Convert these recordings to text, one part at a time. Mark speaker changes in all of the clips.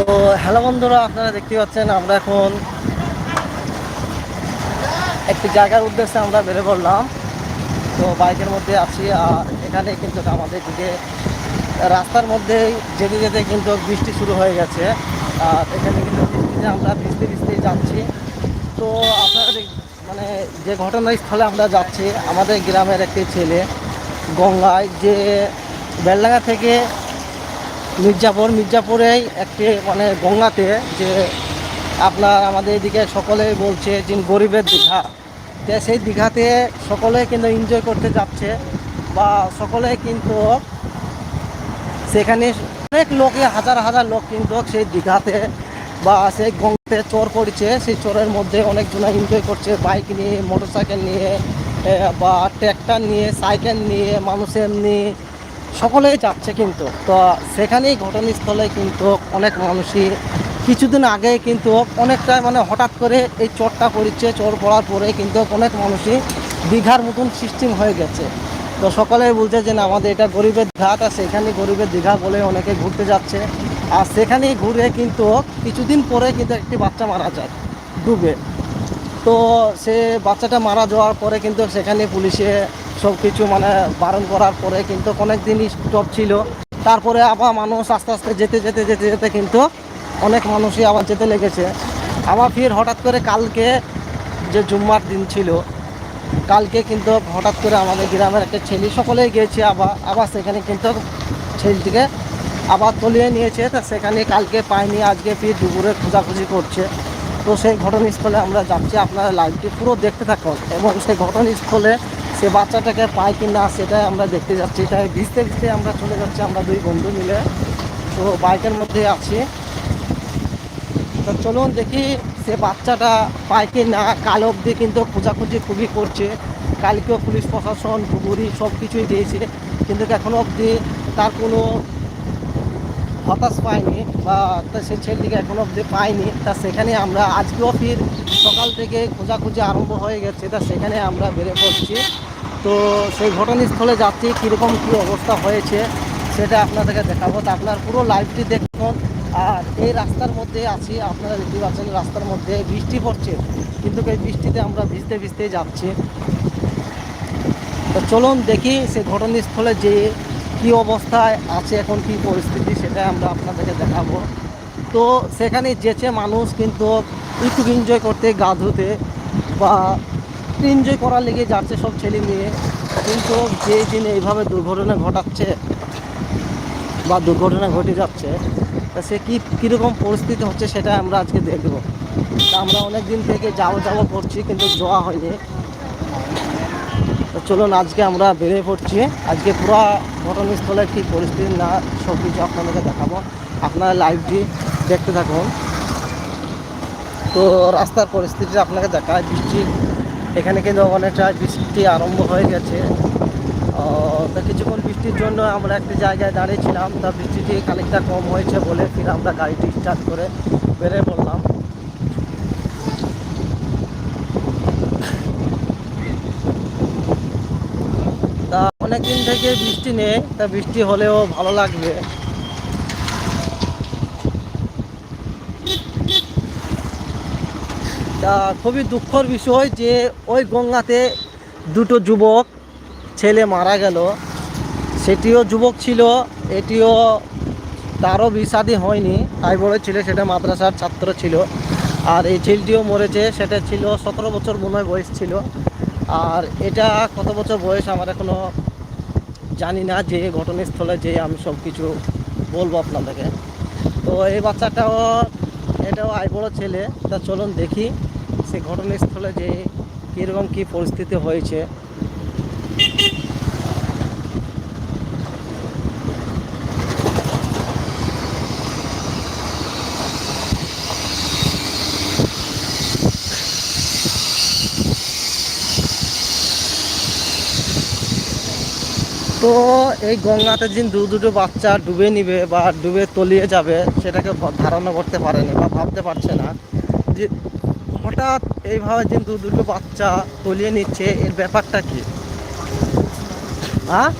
Speaker 1: তো হ্যালো বন্ধুরা, আপনারা দেখতে পাচ্ছেন, আমরা এখন একটি জায়গার উদ্দেশ্যে আমরা বেরো পড়লাম। তো বাইকের মধ্যে আছি, আর এখানে কিন্তু আমাদের দিকে রাস্তার মধ্যেই যেতে যেতে কিন্তু বৃষ্টি শুরু হয়ে গেছে। আর এখানে কিন্তু বৃষ্টিতে আমরা ভিজতে ভিজতেই যাচ্ছি। তো আপনারা মানে যে ঘটনাস্থলে আমরা যাচ্ছি, আমাদের গ্রামের একটি ছেলে গঙ্গায় যে বেলডাঙ্গা থেকে মির্জাপুর, মির্জাপুরেই একটি মানে গঙ্গাতে যে আপনার আমাদের এদিকে সকলেই বলছে যে গরিবের দীঘা। তো সেই দীঘাতে সকলে কিন্তু এনজয় করতে যাচ্ছে বা সকলে কিন্তু সেখানে অনেক লোকে, হাজার হাজার লোক কিন্তু সেই দীঘাতে বা সেই গঙ্গাতে চোর পড়ছে সেই চোরের মধ্যে অনেকজন এনজয় করছে। বাইক নিয়ে মোটর সাইকেল নিয়ে বা ট্র্যাক্টর নিয়ে সাইকেল নিয়ে মানুষ এমনি সকলেই যাচ্ছে কিন্তু। তো সেখানেই ঘটনাস্থলে কিন্তু অনেক মানুষই কিছুদিন আগে কিন্তু অনেকটা মানে হঠাৎ করে এই চোরটা পড়ছে, চোর পড়ার পরে কিন্তু অনেক মানুষই দীঘার মতন সিস্টেম হয়ে গেছে। তো সকলেই বলছে যে না, আমাদের এটা গরিবের দীঘা তা সেখানে গরিবের দীঘা বলে অনেকে ঘুরতে যাচ্ছে। আর সেখানেই ঘুরে কিন্তু কিছুদিন পরে কিন্তু একটি বাচ্চা মারা যায়, ডুবে। তো সে বাচ্চাটা মারা যাওয়ার পরে কিন্তু সেখানে পুলিশে সব কিছু মানে বারণ করার পরে কিন্তু অনেক দিনই স্টপ ছিল। তারপরে আবার মানুষ আস্তে আস্তে যেতে যেতে যেতে যেতে কিন্তু অনেক মানুষই আবার যেতে লেগেছে। আবার ফির হঠাৎ করে কালকে যে জুম্মার দিন ছিল, কালকে কিন্তু হঠাৎ করে আমাদের গ্রামের একটা ছেলে সকলেই গিয়েছে আবার আবার সেখানে কিন্তু ছেলেটিকে আবার তলিয়ে নিয়েছে। তা সেখানে কালকে পায়নি, আজকে ফির দুপুরে খোঁজাখুঁজি করছে। তো সেই ঘটনাস্থলে আমরা যাচ্ছি। আপনারা লাইভটি পুরো দেখতে থাকুন এবং সেই ঘটনাস্থলে সে বাচ্চাটাকে পায় কি না সেটাই আমরা দেখতে যাচ্ছি। তাই ভিজতে ভিজতে আমরা চলে যাচ্ছি, আমরা দুই বন্ধু মিলে। তো বাইকের মধ্যে আছি। তো চলুন দেখি সে বাচ্চাটা পায় কি না। কাল অবধি কিন্তু খোঁজাখুঁজি খুবই করছে। কালকেও পুলিশ প্রশাসন ধুবুরি সব কিছুই দিয়েছে। কিন্তু এখনও অবধি তার কোনো হতাশ পায়নি বা সে ছেলেটিকে এখনও অবধি পায়নি। তা সেখানে আমরা আজকেও ফির সকাল থেকে খোঁজাখুঁজি আরম্ভ হয়ে গেছে। তা সেখানে আমরা বেড়ে পড়ছি। তো সেই ঘটনাস্থলে যাচ্ছি, কীরকম কী অবস্থা হয়েছে সেটা আপনাদেরকে দেখাবো। তা আপনার পুরো লাইভটি দেখুন। আর এই রাস্তার মধ্যে আছি, আপনারা দেখতে পাচ্ছেন রাস্তার মধ্যে বৃষ্টি পড়ছে, কিন্তু এই বৃষ্টিতে আমরা ভিজতে ভিজতে যাচ্ছি। তো চলুন দেখি সে ঘটনাস্থলে যে কি অবস্থায় আছে, এখন কি পরিস্থিতি, সেটা আমরা আপনাদেরকে দেখাবো। তো সেখানে যেছে মানুষ কিন্তু একটু এনজয় করতে, গা ধুতে বা এনজয় করার লেগে যাচ্ছে সব ছেলে মেয়ে। কিন্তু যে দিন এইভাবে দুর্ঘটনা ঘটাচ্ছে বা দুর্ঘটনা ঘটে যাচ্ছে, তা সে কী, কীরকম পরিস্থিতি হচ্ছে সেটা আমরা আজকে দেখব। তা আমরা অনেক দিন থেকে যাব যাওয়া করছি, কিন্তু যাওয়া হয়নি। তো চলুন, আজকে আমরা বেরিয়ে পড়ছি। আজকে পুরো ঘটনাস্থলে কী পরিস্থিতি না, সব কিছু আপনাদেরকে দেখাবো। আপনারা লাইভটি দেখতে থাকুন। তো রাস্তার পরিস্থিতি আপনাকে দেখায় বৃষ্টি এখানে কিন্তু অনেকটা বৃষ্টি আরম্ভ হয়ে গেছে। তা কিছুক্ষণ বৃষ্টির জন্য আমরা একটি জায়গায় দাঁড়িয়েছিলাম, তা বৃষ্টিটি খানিকটা কম হয়েছে বলে ফির আমরা গাড়িটি স্টার্ট করে বেরিয়ে পড়লাম। তা অনেক দিন থেকে বৃষ্টি নেই, তা বৃষ্টি হলেও ভালো লাগবে। খুবই দুঃখর বিষয় যে ওই গঙ্গাতে দুটো যুবক ছেলে মারা গেল। সেটিও যুবক ছিল, এটিও তারও বিষাদি হয়নি। তাই বড় ছিল সেটা মাদ্রাসার ছাত্র ছিল। আর এই ছেলেটিও মরেছে, সেটা ছিল সতেরো বছর মনে বয়স ছিল। আর এটা কত বছর বয়স আমার এখনও জানি না, যে ঘটনাস্থলে যে আমি সব কিছু বলব আপনাদেরকে। তো এই বাচ্চাটাও, এটাও আই বড় ছেলে, তা চলুন দেখি। সে ঘটনাস্থলে যে কীরকম কী পরিস্থিতি হয়েছে। তো এই গঙ্গাতে দিন দু দুটো বাচ্চা ডুবে নিবে বা ডুবে তলিয়ে যাবে, সেটাকে ধারণা করতে পারেনি বা ভাবতে পারছে না যে হঠাৎ এইভাবে দু দুটো বাচ্চা তলিয়ে নিচ্ছে, এর ব্যাপারটা কি? হ্যাঁ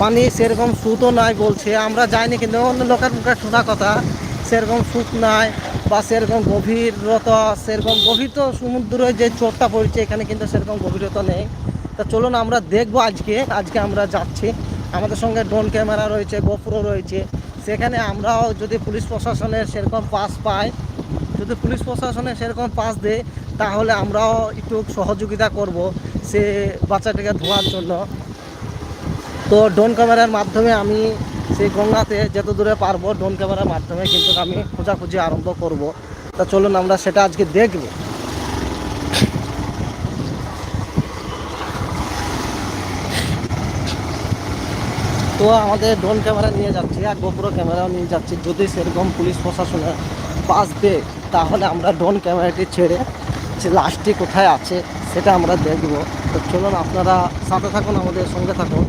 Speaker 1: পানি সেরকম সুতও নাই বলছে, আমরা যাইনি কিন্তু অন্য লোকের মুখে শোনা কথা, সেরকম সুত নাই বা সেরকম গভীরতা, সেরকম গভীর তো সমুদ্রে যে চোরটা পড়ছে, এখানে কিন্তু সেরকম গভীরতা নেই। তা চলুন আমরা দেখব আজকে আজকে আমরা যাচ্ছি। আমাদের সঙ্গে ড্রোন ক্যামেরা রয়েছে, গোপ্রো রয়েছে। সেখানে আমরাও যদি পুলিশ প্রশাসনের সেরকম পাস পাই যদি পুলিশ প্রশাসনে সেরকম পাস দেয়, তাহলে আমরাও একটু সহযোগিতা করব সে বাচ্চাটাকে ধোয়ার জন্য। তো ড্রোন ক্যামেরার মাধ্যমে আমি সেই গঙ্গাতে যত দূরে পারব ড্রোন ক্যামেরার মাধ্যমে কিন্তু আমি খোঁজাখুঁজি আরম্ভ করব। তা চলুন আমরা সেটা আজকে দেখব। তো আমাদের ড্রোন ক্যামেরা নিয়ে যাচ্ছি আর গোপ্রো ক্যামেরাও নিয়ে যাচ্ছি। যদি সেরকম পুলিশ প্রশাসনের দেয় তাহলে আমরা ড্রোন ক্যামেরাটি ছেড়ে যে লাশটি কোথায় আছে সেটা আমরা দেখব। তো চলুন আপনারা সাথে থাকুন, আমাদের সঙ্গে থাকুন।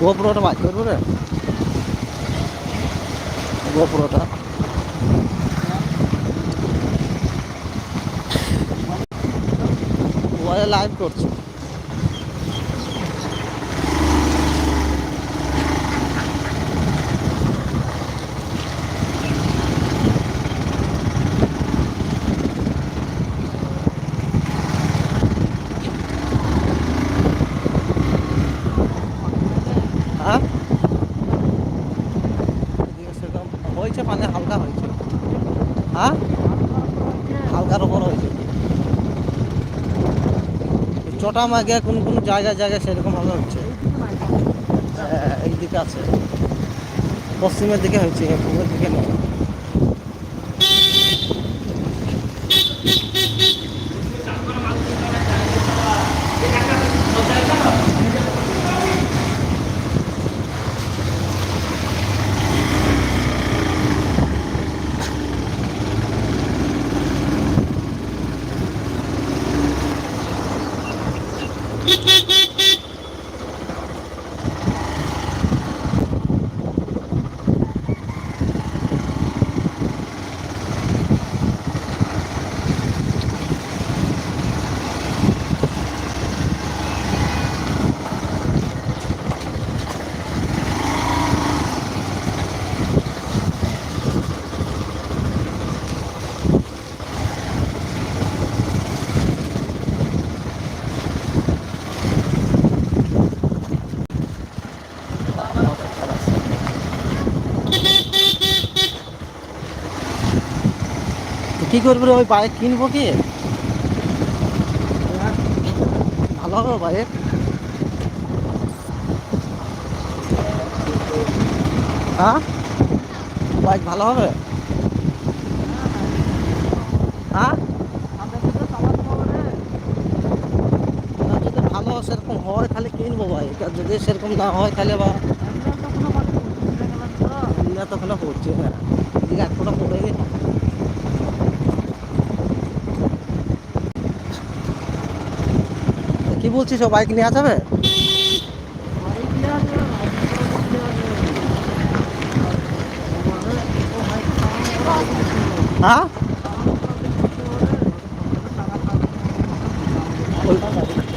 Speaker 1: গোপ্রোটা বাজ করব? রে গোপ্রোটা ওয়ালে লাইভ করছে হ্যাঁ এদিকে সেরকম হয়েছে মানে হালকা হয়েছে হ্যাঁ হালকার ওপর হয়েছে চটা মাগে কোন কোন জায়গায় জায়গা সেরকম ভাবে হচ্ছে। হ্যাঁ, এইদিকে আছে। পশ্চিমের দিকে হয়েছে পূর্বের দিকে নেই তো কি করবি ওই বাইক কিনবো কি? ভালো হবে বাইক। হ্যাঁ? বাইক ভালো হবে? হ্যাঁ? না, যদি ভালো সেরকম হয় তাহলে কিনবো বাইক আর যদি সেরকম না হয় তাহলে বা এতক্ষণে পড়ছে হ্যাঁ এক ফোটা পড়ে গেছে। বলছিস, ও বাইক নেওয়া যাবে হ্যাঁ?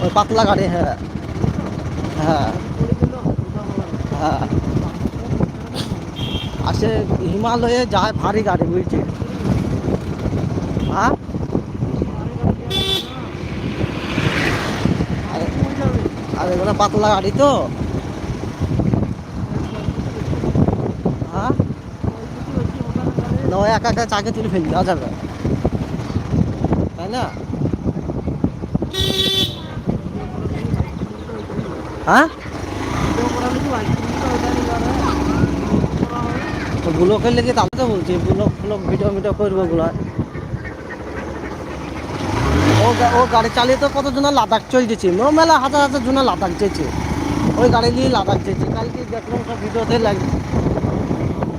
Speaker 1: ওই পাতলা গাড়ি হ্যাঁ। হ্যাঁ। হ্যাঁ। আসে হিমালয়ে যায় ভারী গাড়ি বুঝছি হ্যাঁ আরে আর এগুলো পাতলা গাড়ি তো। হ্যাঁ? না একা একা চাকে তুলে ফেলে দেওয়া তাই না? হ্যাঁ? ব্লকের লেগে তাহলে তো বলছি ব্লক ব্লক ভিডিও ভিডিও করব ওগুলো ও গাড়ি চালিয়ে তো কতজন লাদাখ চলছে ও মেলা হাজার হাজার জন লাদাখ যেছে ওই গাড়ি নিয়ে লাদাখ যেছে কালকে দেখলাম সব ভিডিওতে লাগে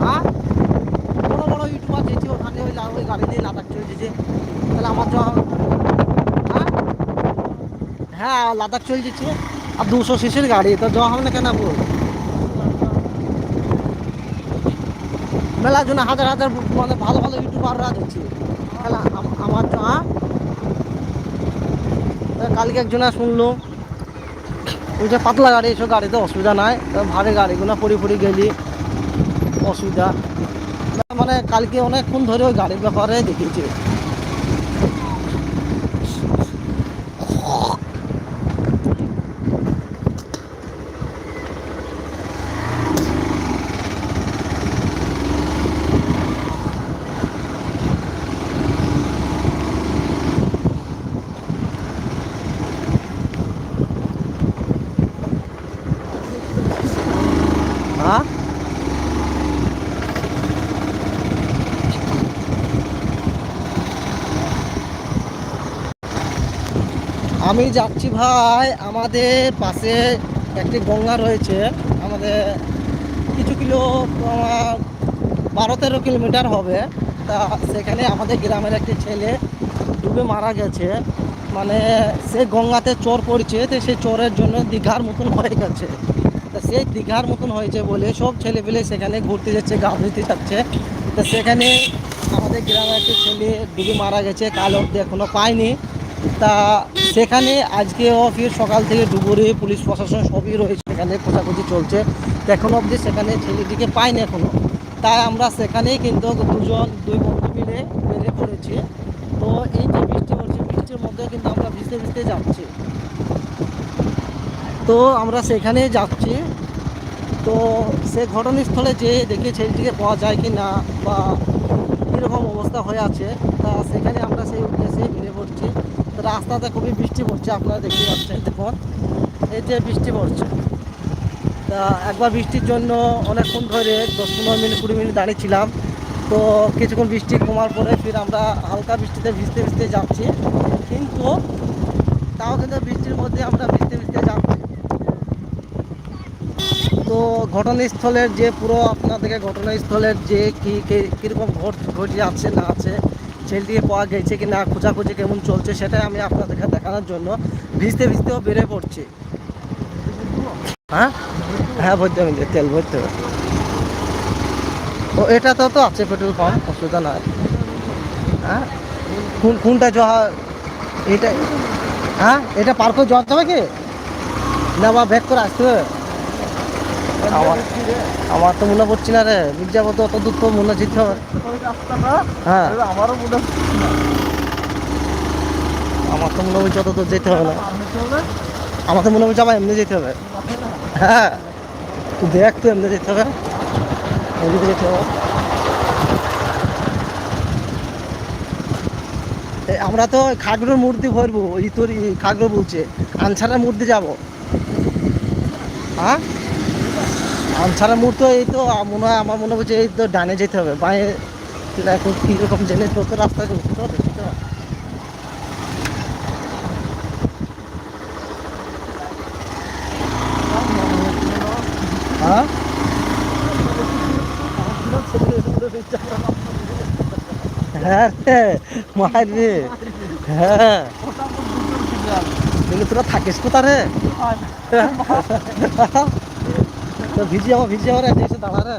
Speaker 1: হ্যাঁ? বড় বড় ইউটিউবার যেছে ওখানে, ওই ওই গাড়ি নিয়ে লাদাখ চলছে তাহলে আমার যাওয়া। হ্যাঁ? হ্যাঁ লাদাখ চলে যাচ্ছে আর দুশো সিসির গাড়ি, তো যাওয়া হবে না কেন বল মেলার জন্য হাজার হাজার মানে ভালো ভালো ইউটিউবাররা দেখছি খেলা আম- আমার তো হ্যাঁ তা কালকে একজনা শুনলো, ওই যে পাতলা গাড়ি, এসব গাড়িতে অসুবিধা নাই ভারী গাড়িগুলো পড়ি পড়ি গেলি, অসুবিধা। মানে কালকে অনেকক্ষণ ধরে ওই গাড়ির ব্যাপারে দেখিয়েছি হ্যাঁ আমি যাচ্ছি ভাই আমাদের পাশে একটি গঙ্গা রয়েছে। আমাদের কিছু কিলো আহ, বারো তেরো কিলোমিটার হবে। তা সেখানে আমাদের গ্রামের একটি ছেলে ডুবে মারা গেছে। মানে সে গঙ্গাতে চোর পড়ছে তো সেই চোরের জন্য দীঘার মতন হয়ে গেছে। তা সেই দীঘার মতন হয়েছে বলে সব ছেলেপেলে সেখানে ঘুরতে যাচ্ছে গা ধুতে যাচ্ছে। তো সেখানে আমাদের গ্রামের একটি ছেলে ডুবে মারা গেছে কাল অব্দি এখনও পায়নি। তা সেখানে আজকেও ফির সকাল থেকে ডুবুরি পুলিশ প্রশাসন সবই রয়েছে সেখানে, খোঁজাখুঁজি চলছে। এখনও অবধি সেখানে ছেলেটিকে পাইনি এখনও তাই আমরা সেখানেই কিন্তু দুজন, দুই বন্ধু মিলে বেরিয়ে পড়েছি। তো এই যে বৃষ্টি হচ্ছে বৃষ্টির মধ্যে কিন্তু আমরা ভিজতে ভিজতে যাচ্ছি। তো আমরা সেখানেই যাচ্ছি। তো সে ঘটনাস্থলে যে দেখে ছেলেটিকে পাওয়া যায় কি না বা কীরকম অবস্থা হয়ে আছে। তা সেখানে আমরা সেই উদ্দেশ্যে বেরিয়ে পড়ছি। রাস্তাতে খুবই বৃষ্টি পড়ছে, আপনারা দেখতে পাচ্ছেন দেখুন, এই যে বৃষ্টি পড়ছে। তা একবার বৃষ্টির জন্য অনেকক্ষণ ধরে দশ পনেরো মিনিট, কুড়ি মিনিট দাঁড়িয়েছিলাম তো কিছুক্ষণ বৃষ্টি কমার পরে ফির আমরা হালকা বৃষ্টিতে ভিজতে ভিজতে যাচ্ছি। কিন্তু তাও কিন্তু বৃষ্টির মধ্যে আমরা ভিজতে ভিজতে যাচ্ছি। তো ঘটনাস্থলের যে পুরো আপনাদেরকে ঘটনাস্থলের যে কী, কী- কীরকম ঘট ঘটে আছে, না আছে ছেলেটিকে পাওয়া গেছে কি না খোঁজাখুঁজি কেমন চলছে সেটাই আমি আপনাদেরকে দেখানোর জন্য ভিজতে ভিজতেও বেড়ে পড়ছে। হ্যাঁ? হ্যাঁ ভরতে তেল ভরতে ও, এটা তো তো আছে পেট্রোল পাম্প, অসুবিধা নাই। হ্যাঁ? কোন, কোনটা যাওয়া এটা হ্যাঁ? এটা পার করে যাওয়া যাবে কি? না, বা ব্যাক করে আসতে হবে। আমার আমার তো মনে পড়ছি না রে। মির্জাপুর তো অত দূর তো মনে হবে। হ্যাঁ।
Speaker 2: আমারও মনে
Speaker 1: আমার তো মনে হচ্ছে অত দূর যেতে হবে না। আমার তো মনে হচ্ছে আমার এমনি যেতে হবে। হ্যাঁ। দেখ তো এমনি যেতে হবে। এদিকে যেতে হবে। আমরা তো খাগড়োর মূর্তি ভরবো ই তোর খাগড়ো বলছে। আনসারের মূর্তি যাব। হ্যাঁ? আনসারের মূর্তি এই তো মনে হয় আমার মনে হচ্ছে এই তো ডানে যেতে হবে। বাঁয়ে এখন কীরকম জেনে তো তো রাস্তায় উঠতে হবে হ্যাঁ? হ্যাঁ হ্যাঁ। তোরা থাকিস কোথা রে? তো ভিজি আমার ভিজি আমার এসে দাঁড়া রে।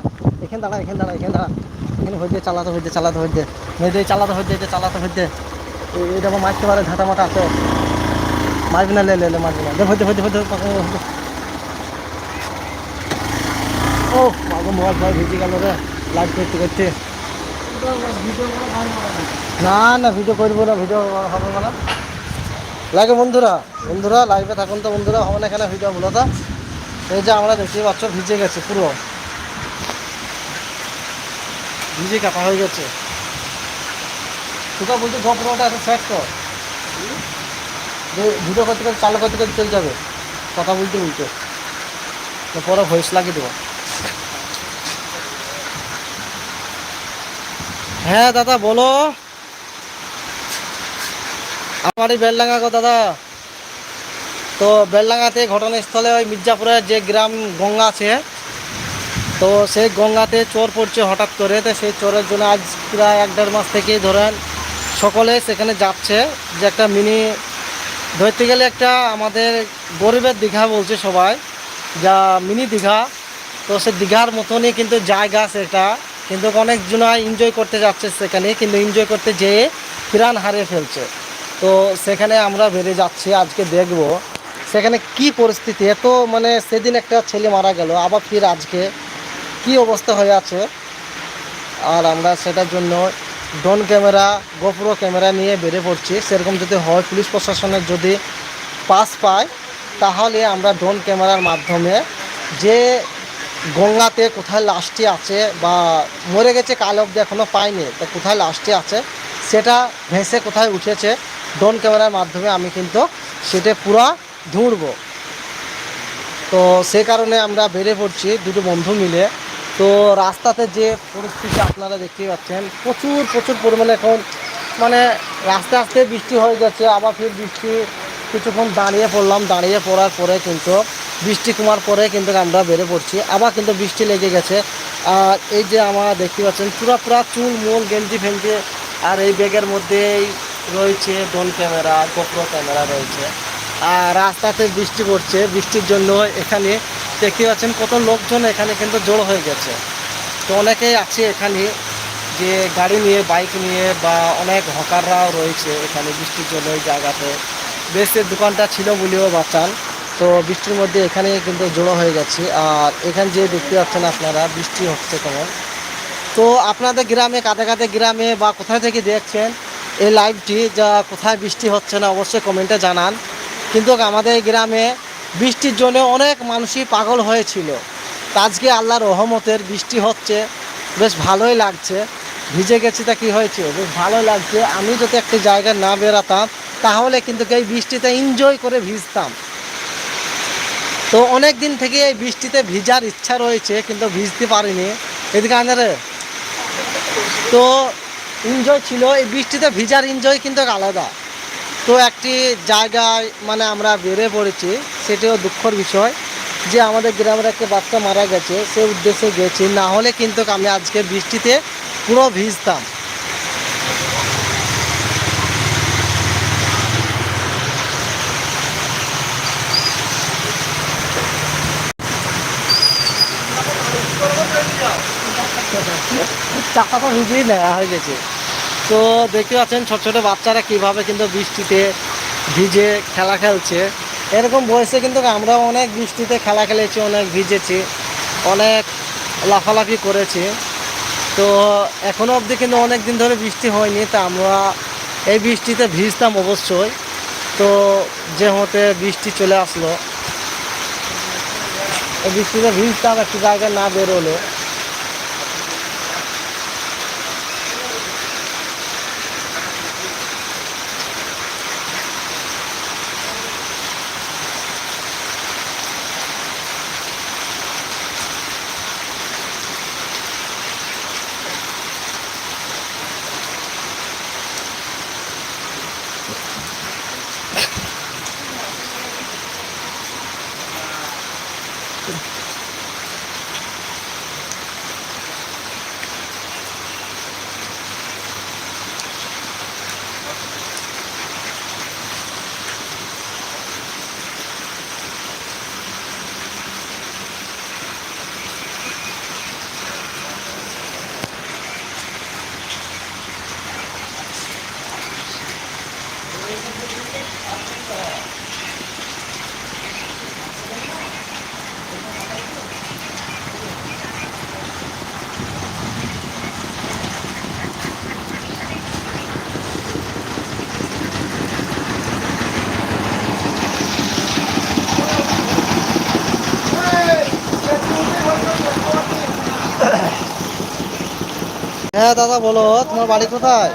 Speaker 1: এখানে দাঁড়া এখানে দাঁড়া এখানে দাঁড়া। এখানে হইতে, চালাতে হইতে চালাতে হইতে। মেয়েদের চালাতে হইতে চালাতে হইতে। এটা মারতে পারে ঝাঁটা মাটা আছে। মারবি না, লে লে মারবি না। হইতে হইতে হইতে ও মাগো মোবাইল ফোন ভিজে গেল রে। লাইভ করতে করতে। না না, ভিডিও করব না, ভিডিও হবে না। লাগে বন্ধুরা বন্ধুরা লাইভে থাকুন তো বন্ধুরা, হবে না এখানে ভিডিও মূলত এই যে আমরা দেখতে পাচ্ছ, ভিজে গেছে পুরো। ভিজে কাটা হয়ে গেছে। তোকে বলছে গপ্রটা একটা সেট কর। ভিডিও করতে করতে, চালু করতে করতে চলে যাবে। কথা বলতে বলতে। পরে ভয়েস লাগিয়ে দেবো। হ্যাঁ দাদা, বলো। আমার আমারই বেলডাঙ্গা গো, দাদা। তো বেলডাঙ্গাতে ঘটনাস্থলে ওই মির্জাপুরের যে গ্রাম গঙ্গা আছে, তো সেই গঙ্গাতে চোর পড়ছে হঠাৎ করে। তো সেই চোরের জন্য আজ প্রায় এক দেড় মাস থেকেই ধরেন সকলে সেখানে যাচ্ছে। যে একটা মিনি, ধরতে গেলে একটা আমাদের গরিবের দীঘা বলছে সবাই, যা মিনি দীঘা। তো সে দীঘার মতনই কিন্তু জায়গা সেটা কিন্তু অনেকজন এনজয় করতে যাচ্ছে সেখানে, কিন্তু এনজয় করতে যেয়ে প্রাণ হারিয়ে ফেলছে। তো সেখানে আমরা বেড়ে যাচ্ছি, আজকে দেখব। সেখানে কি পরিস্থিতি? এত মানে সেদিন একটা ছেলে মারা গেল, আবার ফির আজকে। কি অবস্থা হয়ে আছে? আর আমরা সেটার জন্য ড্রোন ক্যামেরা, গোপ্রো ক্যামেরা নিয়ে বেড়ে পড়ছি। সেরকম যদি হয়, পুলিশ প্রশাসনের যদি পাস পায়, তাহলে আমরা ড্রোন ক্যামেরার মাধ্যমে যে গঙ্গাতে কোথায় লাশটি আছে বা মরে গেছে, কাল অব্দি এখনও পাইনি, তো কোথায় লাশটি আছে, সেটা ভেসে কোথায় উঠেছে, ড্রোন ক্যামেরার মাধ্যমে আমি কিন্তু সেটা পুরা ধুঁড়বো তো সে কারণে আমরা বেড়ে পড়ছি দুটো বন্ধু মিলে। তো রাস্তাতে যে পরিস্থিতি আপনারা দেখতেই পাচ্ছেন, প্রচুর প্রচুর পরিমাণে এখন মানে আস্তে আস্তে বৃষ্টি হয়ে গেছে আবার ফির বৃষ্টি। কিছুক্ষণ দাঁড়িয়ে পড়লাম, দাঁড়িয়ে পড়ার পরে কিন্তু বৃষ্টি কমার পরে কিন্তু আমরা বেড়ে পড়ছি। আবার কিন্তু বৃষ্টি লেগে গেছে। আর এই যে আমরা দেখতে পাচ্ছেন, পুরা পুরা চুল, মূল, গেঞ্জি ফেঞ্জি আর এই ব্যাগের মধ্যেই রয়েছে ড্রোন ক্যামেরা গোপ্রো ক্যামেরা রয়েছে। রাস্তাতে বৃষ্টি পড়ছে। বৃষ্টির জন্য এখানে দেখতে পাচ্ছেন কত লোকজন এখানে কিন্তু জড়ো হয়ে গেছে। তো অনেকেই আছে এখানে যে গাড়ি নিয়ে, বাইক নিয়ে বা অনেক হকাররাও রয়েছে এখানে বৃষ্টির জন্য এই জায়গাতে। বেশ দোকানটা ছিল বলেও বাঁচান। তো বৃষ্টির মধ্যে এখানে কিন্তু জড়ো হয়ে গেছে। আর এখানে যে দেখতে পাচ্ছেন আপনারা, বৃষ্টি হচ্ছে কেমন। তো আপনাদের গ্রামে, কাঁধে কাঁধে গ্রামে বা কোথায় থেকে দেখছেন এই লাইভটি যা কোথায় বৃষ্টি হচ্ছে না, অবশ্যই কমেন্টে জানান। কিন্তু আমাদের গ্রামে বৃষ্টির জন্য অনেক মানুষই পাগল হয়েছিল। আজকে আল্লাহর রহমতের বৃষ্টি হচ্ছে, বেশ ভালোই লাগছে। ভিজে গেছি তা কী হয়েছে? বেশ ভালোই লাগছে। আমি যদি একটা জায়গায় না বেরাতাম তাহলে কিন্তু এই বৃষ্টিতে এনজয় করে ভিজতাম। তো অনেক দিন থেকে এই বৃষ্টিতে ভিজার ইচ্ছা রয়েছে, কিন্তু ভিজতে পারিনি। এদিকে আনারে তো এনজয় ছিল। এই বৃষ্টিতে ভিজার এনজয় কিন্তু আলাদা। তো একটি জায়গায় মানে আমরা বেরিয়ে পড়েছি, সেটিও দুঃখর বিষয় যে আমাদের গ্রামের একটা বাচ্চা মারা গেছে, সে উদ্দেশ্যে গেছি। না হলে কিন্তু আমি আজকে বৃষ্টিতে পুরো ভিজতাম। চাকা তো ভিজেই নেওয়া হয়ে গেছে। তো দেখতে পাচ্ছেন ছোট ছোট বাচ্চারা কীভাবে কিন্তু বৃষ্টিতে ভিজে খেলা খেলছে। এরকম বয়সে কিন্তু আমরাও অনেক বৃষ্টিতে খেলা খেলেছি, অনেক ভিজেছি, অনেক লাফালাফি করেছি। তো এখনও অবধি কিন্তু অনেক দিন ধরে বৃষ্টি হয়নি, তা আমরা এই বৃষ্টিতে ভিজতাম অবশ্যই। তো যে হতে বৃষ্টি চলে আসলো, এই বৃষ্টিতে ভিজতাম, একটু জায়গায় না বেরোলে। হ্যাঁ দাদা, বলো, তোমার বাড়ি কোথায়?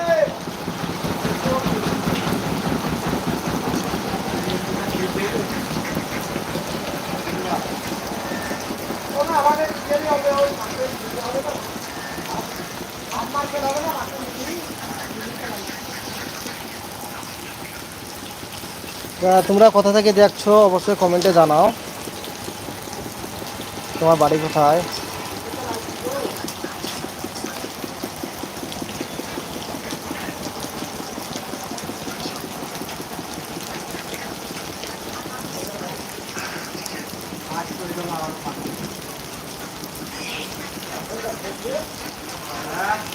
Speaker 1: তোমরা কোথা থেকে দেখছ, অবশ্যই কমেন্টে জানাও। তোমার বাড়ি কোথায়?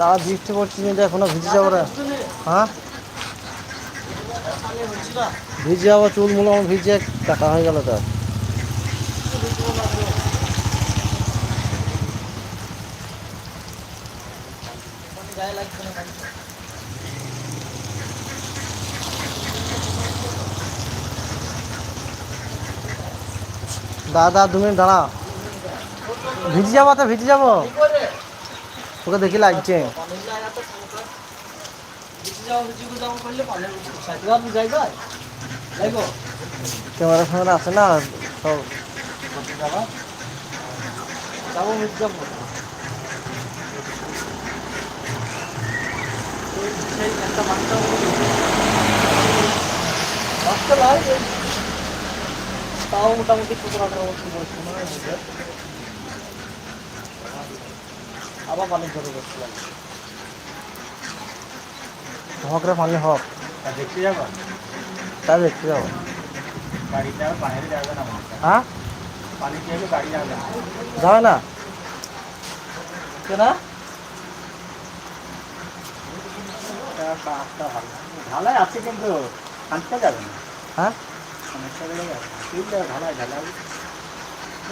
Speaker 1: দাদা বৃষ্টি পড়ছে কিন্তু এখনও ভিজে যাব রে। হ্যাঁ? ভিজে যাব, চুল মুলো আমার ভিজে টাকা হয়ে গেল তো। দাদা দু মিনিট দাঁড়া। ভিজে যাব তো, ভিজে যাব। তোকে দেখি লাগছে। ক্যামেরা ফ্যামেরা আছে না, সব
Speaker 2: তাও মোটামুটি সতেরো আঠারো বছর বয়স। মনে হয় আবার পানি ধরে বসছিলাম।
Speaker 1: হকরে পানি হক।
Speaker 2: দেখতে যাব?
Speaker 1: তা দেখতে যাব।
Speaker 2: গাড়িতে আর বাইরে যাবে না হ্যাঁ। পানি খেয়ে গাড়ি যাবে না।
Speaker 1: যাবে না?
Speaker 2: কেনা? ঢালাই আছে কিন্তু খানটা যাবে না।
Speaker 1: হ্যাঁ?
Speaker 2: অনেকটা জায়গায় যাবে ঢালাই ঢালাই।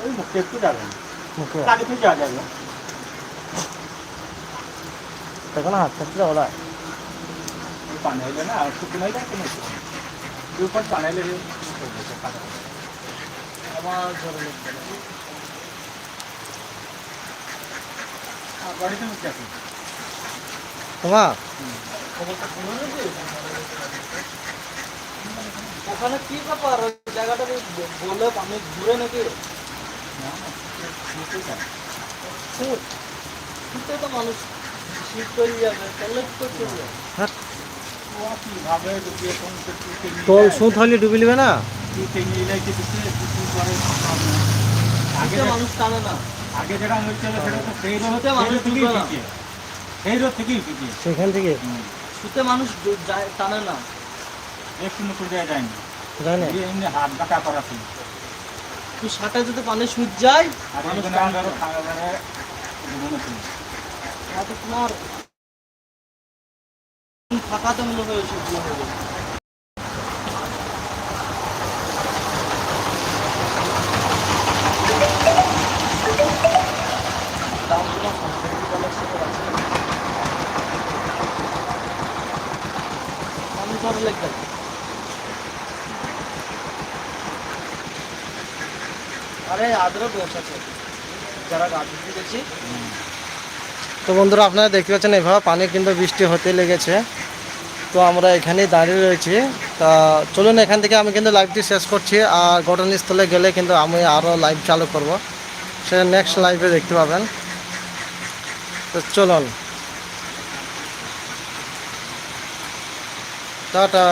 Speaker 2: ওই মুখে একটু যাবে না।
Speaker 1: মুখে।
Speaker 2: গাড়ি থেকে যাওয়া যাবে
Speaker 1: তখন হাত থাকতে যাব না
Speaker 2: ওই পানি হইলে না আর শুকনো হইলে কোনো ওই উপর পানি হইলে আমার ধরে নিচ্ছে না আর গাড়িতে মুখে আছে
Speaker 1: তোমার
Speaker 2: ওখানে কি ব্যাপার ওই জায়গাটা বলে পানি ঘুরে নাকি তো মানুষ
Speaker 1: তোল সুত হলে ডুবি নিবে না?
Speaker 2: আগে মানুষ টানে না
Speaker 3: আগে যেটা হয়েছিল সেটা তো সেই রোদ
Speaker 2: মানুষ
Speaker 3: থেকেই সেই থেকেই
Speaker 1: সেখান থেকে?
Speaker 2: শীতে মানুষ যায়- টানে না।
Speaker 3: একটু নতুন জায়গায়
Speaker 1: জানে?
Speaker 3: এই এমনি হাত করা ছিল।
Speaker 2: তুই ষাটে যদি পানি সুদ যায়
Speaker 3: আর
Speaker 2: মানুষ টানে
Speaker 3: আরও
Speaker 2: তাতে তোমার ফাঁকাতে মনে হয় হয়ে তোমার সাতষট্টি ডলার সেটার আছে। আরে যারা গাছ দিতে গেছি
Speaker 1: তো বন্ধুরা, আপনারা দেখতে পাচ্ছেন, এভাবে পানি কিন্তু বৃষ্টি হতে লেগেছে। তো আমরা এখানেই দাঁড়িয়ে রয়েছি। তা চলুন, এখান থেকে আমি কিন্তু লাইভটি শেষ করছি আর ঘটনাস্থলে গেলে কিন্তু আমি আরও লাইভ চালু করব। সেটা নেক্সট লাইভে দেখতে পাবেন। তো চলুন। টাটা।